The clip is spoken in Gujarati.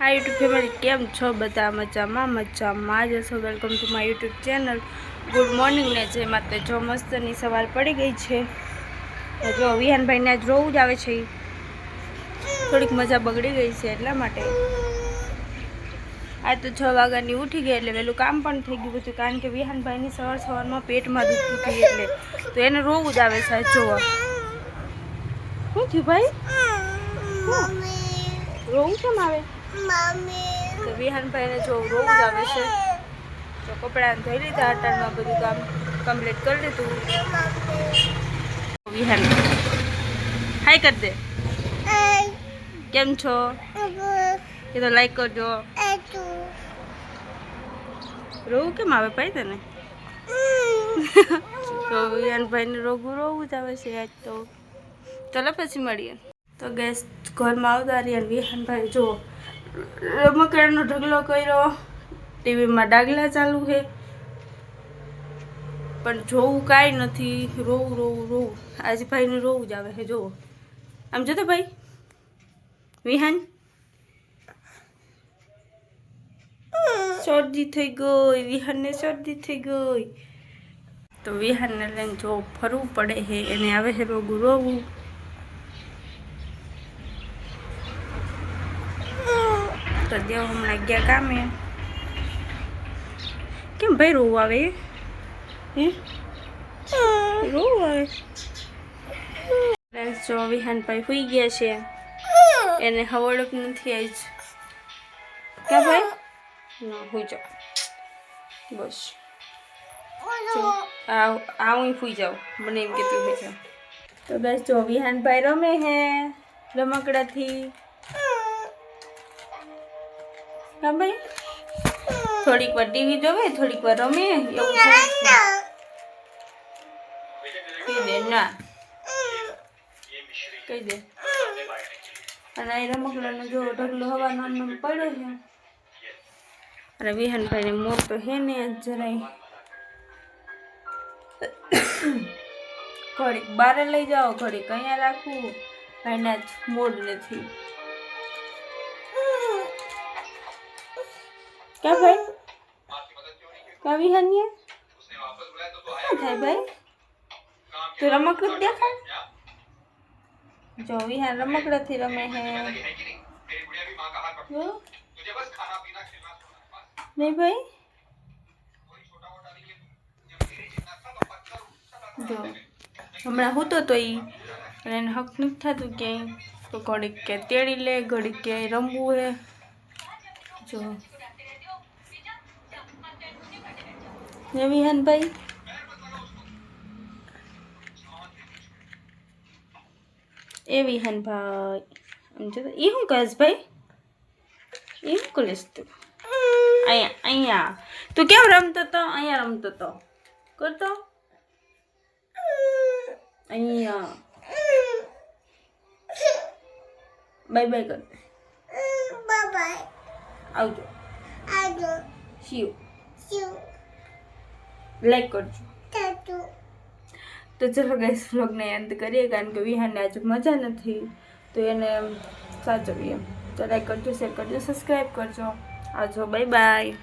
હા યુટ્યુબ ફેમિલી કેમ છો બધા મજામાં? મજામાં જ હશો. Welcome to my YouTube channel good morning ને જે માતે જો મસ્તની સવાર પડી ગઈ છે. તો જો વિહાનભાઈને આજ રોવું જ આવે છે. થોડીક મજા બગડી ગઈ છે એટલા માટે. આ તો છ વાગ્યાની ઉઠી ગઈ એટલે વહેલું કામ પણ થઈ ગયું હતું. કારણ કે વિહાનભાઈની સવાર સવારમાં પેટમાં દુખતું હતું એટલે. તો એને રોવું જ આવે છે જોવા. શું થયું ભાઈ? રોવું કેમ આવે? તો વિહાનભાઈને જો રોવું જ આવે છે. તો કપડાં ધોઈ લીધા અટાણમાં બધું કામ કમ્પ્લીટ કરી લીધું વિહાન. હાય કર દે કેમ છો? એ તો લાઈક કરજો. રોવું કેમ આવે ભાઈ તને? તો વિહાનભાઈને રોગું રોવું જ આવે છે આજ તો. ચલો પછી મળીએ. તો ગેસ ઘરમાં આવતા રહ્યા અને વિહાનભાઈ જુઓ રમકડાનો ઢગલો કર્યો. ટીવીમાં ડાગલા ચાલુ છે. પણ જોવું કાંઈ નથી. રોવું રોવું રોવું. આજે ભાઈને રોવું જ આવે છે. જોવો આમ જતો ભાઈ? વિહાન? શરદી થઈ ગઈ. વિહાનને શરદી થઈ ગઈ. તો વિહાનને લઈને જો ફરવું પડે છે. એને આવે છે રોગું રોવું. તો દેવ હમણાં ગયા કામે. કેમ ભાઈ રોવું આવે? હે? રોવું આવે? જો વિહાનભાઈ સુઈ ગયા છે. એને હવડક નથી આજ ક્યાં ભાઈ? ના સુઈ જાઓ. બસ. આ હું સુઈ જાઉં મને એમ કે તું સુઈ તો બસ જો વિહાનભાઈ રમે હે રમકડાથી. હા ભાઈ? થોડીક વાર ટીવી જોવે થોડીક વાર રમે એવું કહી દે ના. કહી દે. અને આ રમકડાનો જો ઢગલો હવાનો પડ્યો છે. અને વિહાનભાઈને મોર તો હે ને જરાય. ઘડીક બારે લઈ જાઓ ઘડીક અહીંયા રાખવું ભાઈના જ મોડ નથી ક્યાં ભાઈ ક્યાં વિહાન્યા શું થાય ભાઈ તું રમકડું દેખાય જો વિહાન રમકડાથી રમે હે. નહીં ભાઈ જો હમણાં હું તો તો ઈ અને એને હક નથી થતું ક્યાંય તો ઘડીક કે તેડી લે ઘડીક કે રમવું હે જો ને વિહાનભાઈ એ વિહાનભાઈ. આમ જો તો એ શું કહેશ ભાઈ? એ શું કરીશ તું? અહીંયા અહીંયા. તું કેમ રમતો તો? અહીંયા રમતો તો. કરતો અહીંયા. બાય બાય કર. બાય આવજો. શિવ લાઈક કરજો. તો ચલો ગાઈસ વ્લોગને અંત કરીએ કારણ કે વિહાનને આજે મજા નથી. તો એને સાચવીએ. તો લાઈક કરજો શેર કરજો સબસ્ક્રાઈબ કરજો. આવજો બાય બાય